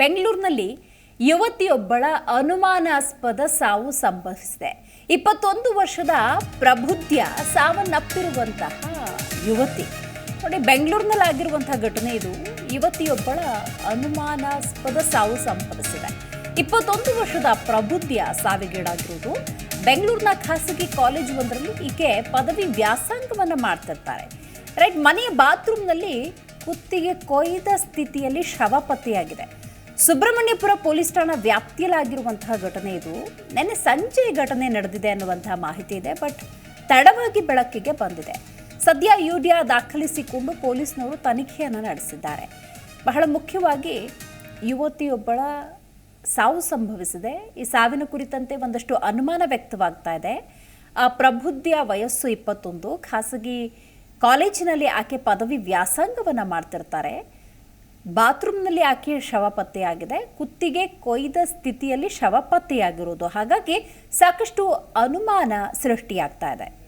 ಬೆಂಗಳೂರಿನಲ್ಲಿ ಯುವತಿಯೊಬ್ಬಳ ಅನುಮಾನಾಸ್ಪದ ಸಾವು ಸಂಭವಿಸಿದೆ. ಇಪ್ಪತ್ತೊಂದು ವರ್ಷದ ಪ್ರಬುದ್ಧ ಸಾವನ್ನಪ್ಪಿರುವಂತಹ ಯುವತಿ. ನೋಡಿ ಬೆಂಗಳೂರಿನಲ್ಲಿ ಆಗಿರುವಂತಹ ಘಟನೆ ಇದು. ಯುವತಿಯೊಬ್ಬಳ ಅನುಮಾನಾಸ್ಪದ ಸಾವು ಸಂಭವಿಸಿದೆ. ಇಪ್ಪತ್ತೊಂದು ವರ್ಷದ ಪ್ರಬುದ್ಧ ಸಾವಿಗೀಡಾಗಿರುವುದು. ಬೆಂಗಳೂರಿನ ಖಾಸಗಿ ಕಾಲೇಜು ಒಂದರಲ್ಲಿ ಈಕೆ ಪದವಿ ವ್ಯಾಸಂಗವನ್ನು ಮಾಡ್ತಿರ್ತಾರೆ. ರೈಟ್, ಮನೆಯ ಬಾತ್ರೂಮ್ನಲ್ಲಿ ಕುತ್ತಿಗೆ ಕೊಯ್ದ ಸ್ಥಿತಿಯಲ್ಲಿ ಶವ ಪತ್ತೆಯಾಗಿದೆ. ಸುಬ್ರಹ್ಮಣ್ಯಪುರ ಪೊಲೀಸ್ ಠಾಣಾ ವ್ಯಾಪ್ತಿಯಲ್ಲಾಗಿರುವಂತಹ ಘಟನೆ ಇದು. ನಿನ್ನೆ ಸಂಜೆ ಘಟನೆ ನಡೆದಿದೆ ಅನ್ನುವಂತಹ ಮಾಹಿತಿ ಇದೆ, ಬಟ್ ತಡವಾಗಿ ಬೆಳಕಿಗೆ ಬಂದಿದೆ. ಸದ್ಯ ಯುಡಿಯಾ ದಾಖಲಿಸಿಕೊಂಡು ಪೊಲೀಸ್ನವರು ತನಿಖೆಯನ್ನು ನಡೆಸಿದ್ದಾರೆ. ಬಹಳ ಮುಖ್ಯವಾಗಿ ಯುವತಿಯೊಬ್ಬಳ ಸಾವು ಸಂಭವಿಸಿದೆ. ಈ ಸಾವಿನ ಕುರಿತಂತೆ ಒಂದಷ್ಟು ಅನುಮಾನ ವ್ಯಕ್ತವಾಗ್ತಾ ಇದೆ. ಆ ಪ್ರಬುದ್ಧ ವಯಸ್ಸು ಇಪ್ಪತ್ತೊಂದು. ಖಾಸಗಿ ಕಾಲೇಜಿನಲ್ಲಿ ಆಕೆ ಪದವಿ ವ್ಯಾಸಂಗವನ್ನು ಮಾಡ್ತಿರ್ತಾರೆ. ಬಾತ್ರೂಮ್ನಲ್ಲಿ ಆಕೆ ಶವ ಪತ್ತೆಯಾಗಿದೆ. ಕುತ್ತಿಗೆ ಕೊಯ್ದ ಸ್ಥಿತಿಯಲ್ಲಿ ಶವ ಪತ್ತೆಯಾಗಿರುವುದು. ಹಾಗಾಗಿ ಸಾಕಷ್ಟು ಅನುಮಾನ ಸೃಷ್ಟಿಯಾಗ್ತಾ ಇದೆ.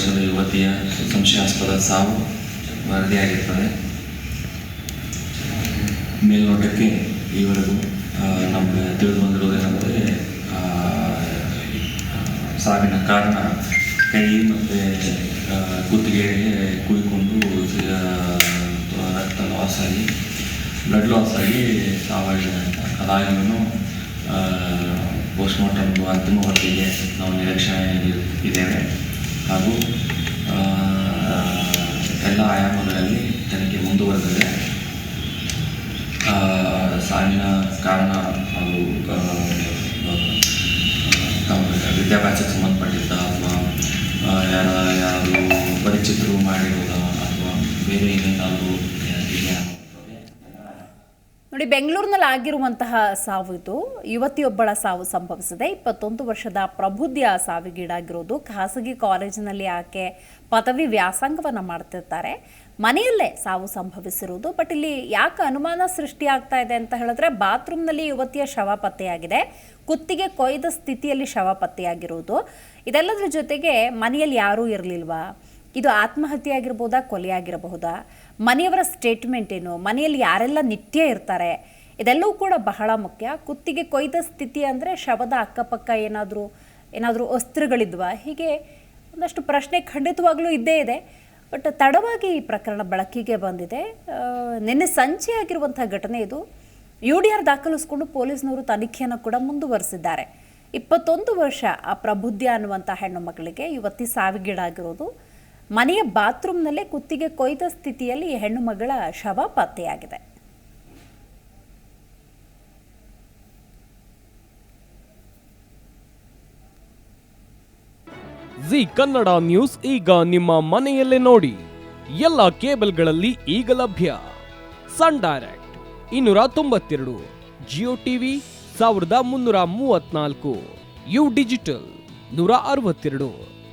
ವರ್ಷದ ಯುವತಿಯ ಸಂಶಯಾಸ್ಪದ ಸಾವು ವರದಿಯಾಗಿರ್ತದೆ. ಮೇಲ್ನೋಟಕ್ಕೆ ಈವರೆಗೂ ನಮಗೆ ತಿಳಿದು ಬಂದಿರುವುದೇನೆಂದರೆ ಸಾವಿನ ಕಾರಣ ಕೈ ಮತ್ತು ಕುತ್ತಿಗೆಗೆ ಕುಯ್ಕೊಂಡು ರಕ್ತ ಲಾಸ್ ಆಗಿ ಬ್ಲಡ್ ಲಾಸ್ ಆಗಿ ಸಾವಾಗಿದೆ ಅಂತ ಅದಾಗಿನೂ ಪೋಸ್ಟ್ಮಾರ್ಟಮ್ ಅಂತಿಮ ವರದಿಗೆ ನಾವು ನಿರೀಕ್ಷಣೆ ಇದ್ದೇವೆ. ಹಾಗೂ ಎಲ್ಲ ಆಯಾಮಗಳಲ್ಲಿ ತನಿಖೆ ಮುಂದುವರೆದಿದೆ. ಸಾವಿನ ಕಾರಣ ಹಾಗೂ ನೋಡಿ, ಬೆಂಗಳೂರಿನಲ್ಲಿ ಆಗಿರುವಂತಹ ಸಾವು ಇದು. ಯುವತಿಯೊಬ್ಬಳ ಸಾವು ಸಂಭವಿಸಿದೆ. ಇಪ್ಪತ್ತೊಂದು ವರ್ಷದ ಪ್ರಬುದ್ಧಿಯ ಸಾವಿಗೀಡಾಗಿರೋದು. ಖಾಸಗಿ ಕಾಲೇಜಿನಲ್ಲಿ ಆಕೆ ಪದವಿ ವ್ಯಾಸಂಗವನ್ನು ಮಾಡ್ತಿರ್ತಾರೆ. ಮನೆಯಲ್ಲೇ ಸಾವು ಸಂಭವಿಸಿರುವುದು. ಬಟ್ ಇಲ್ಲಿ ಯಾಕೆ ಅನುಮಾನ ಸೃಷ್ಟಿ ಆಗ್ತಾ ಇದೆ ಅಂತ ಹೇಳಿದ್ರೆ, ಬಾತ್ರೂಮ್ನಲ್ಲಿ ಯುವತಿಯ ಶವ ಪತ್ತೆಯಾಗಿದೆ. ಕುತ್ತಿಗೆ ಕೊಯ್ದ ಸ್ಥಿತಿಯಲ್ಲಿ ಶವ ಪತ್ತೆಯಾಗಿರುವುದು. ಇದೆಲ್ಲದರ ಜೊತೆಗೆ ಮನೆಯಲ್ಲಿ ಯಾರೂ ಇರಲಿಲ್ವಾ? ಇದು ಆತ್ಮಹತ್ಯೆ ಆಗಿರ್ಬೋದಾ ಕೊಲೆ ಆಗಿರಬಹುದಾ ಮನೆಯವರ ಸ್ಟೇಟ್ಮೆಂಟ್ ಏನು? ಮನೆಯಲ್ಲಿ ಯಾರೆಲ್ಲ ನಿತ್ಯ ಇರ್ತಾರೆ? ಇದೆಲ್ಲವೂ ಕೂಡ ಬಹಳ ಮುಖ್ಯ. ಕುತ್ತಿಗೆ ಕೊಯ್ದ ಸ್ಥಿತಿ ಅಂದರೆ ಶವದ ಅಕ್ಕಪಕ್ಕ ಏನಾದರೂ ಏನಾದರೂ ಅಸ್ತ್ರಗಳಿದ್ವಾ? ಹೀಗೆ ಒಂದಷ್ಟು ಪ್ರಶ್ನೆ ಖಂಡಿತವಾಗಲೂ ಇದ್ದೇ ಇದೆ. ಬಟ್ ತಡವಾಗಿ ಈ ಪ್ರಕರಣ ಬೆಳಕಿಗೆ ಬಂದಿದೆ. ನಿನ್ನೆ ಸಂಜೆ ಆಗಿರುವಂಥ ಘಟನೆ ಇದು. ಯು ಡಿ ಆರ್ ದಾಖಲಿಸ್ಕೊಂಡು ಪೊಲೀಸ್ನವರು ತನಿಖೆಯನ್ನು ಕೂಡ ಮುಂದುವರೆಸಿದ್ದಾರೆ. ಇಪ್ಪತ್ತೊಂದು ವರ್ಷ ಆ ಪ್ರಬುದ್ಧ ಅನ್ನುವಂಥ ಹೆಣ್ಣು ಮಕ್ಕಳಿಗೆ ಇವತ್ತಿ ಸಾವಿಗೀಡಾಗಿರೋದು. ಮನೆಯ ಬಾತ್ರೂಮ್ನಲ್ಲೇ ಕುತ್ತಿಗೆ ಕೊಯ್ದ ಸ್ಥಿತಿಯಲ್ಲಿ ಹೆಣ್ಣು ಮಗಳ ಶವ ಪತ್ತೆಯಾಗಿದೆ. ಜಿ ಕನ್ನಡ ನ್ಯೂಸ್ ಈಗ ನಿಮ್ಮ ಮನೆಯಲ್ಲೇ ನೋಡಿ. ಎಲ್ಲ ಕೇಬಲ್ಗಳಲ್ಲಿ ಈಗ ಲಭ್ಯ. ಸನ್ ಡೈರೆಕ್ಟ್ ಇನ್ನೂರ ತೊಂಬತ್ತೆರಡು, ಜಿಯೋ ಟಿವಿ ಸಾವಿರದ ಮುನ್ನೂರ ಮೂವತ್ನಾಲ್ಕು ಯು ಡಿಜಿಟಲ್ ನೂರ ಅರವತ್ತೆರಡು.